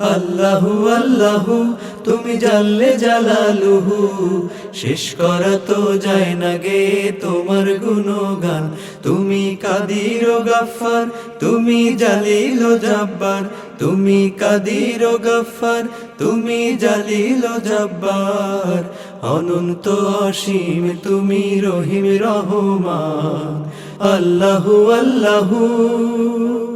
আল্লাহু আল্লাহু, তুমি জানলে জালালুহু। শেষ করা তো যায় না গে তোমার গুণগান। তুমি কাদির গাফার তুমি জালিল জাব্বার। তুমি কাদির গাফার তুমি জালিল জাব্বার। অনন্ত অসীম, তুমি রহিম রহমান। আল্লাহু আল্লাহু।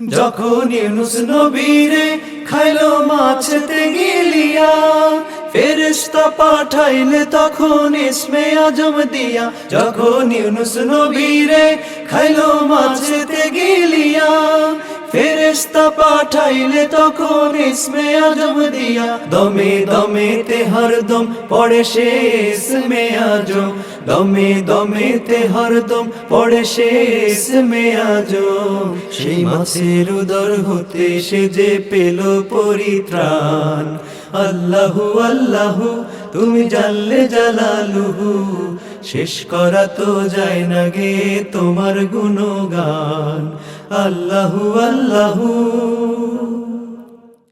যখন ইউনুস নবীরে খাইলো মাছতে গিলিয়া ফেরেশতা পাঠাইলে তখন ইসমে আজম দিয়া। যখন ইউনুস নবীরে খাইলো মাছতে গিলিয়া ফেরেশতা পাঠাইলে তখন ইসমে আজম দিয়া। দমে দমে তে হরদম পড়ে সে ইসমে আজম। দমে দমে তে হরদম পড়ে সে ইসমে আজম সেই মাছের উদর হতে সে যে পেল পরিত্রাণ। আল্লাহু আল্লাহু, তুমি জানলে জালালুহু। শেষ করা তো যায় না গে তোমার গুণগান। আল্লাহু আল্লাহু।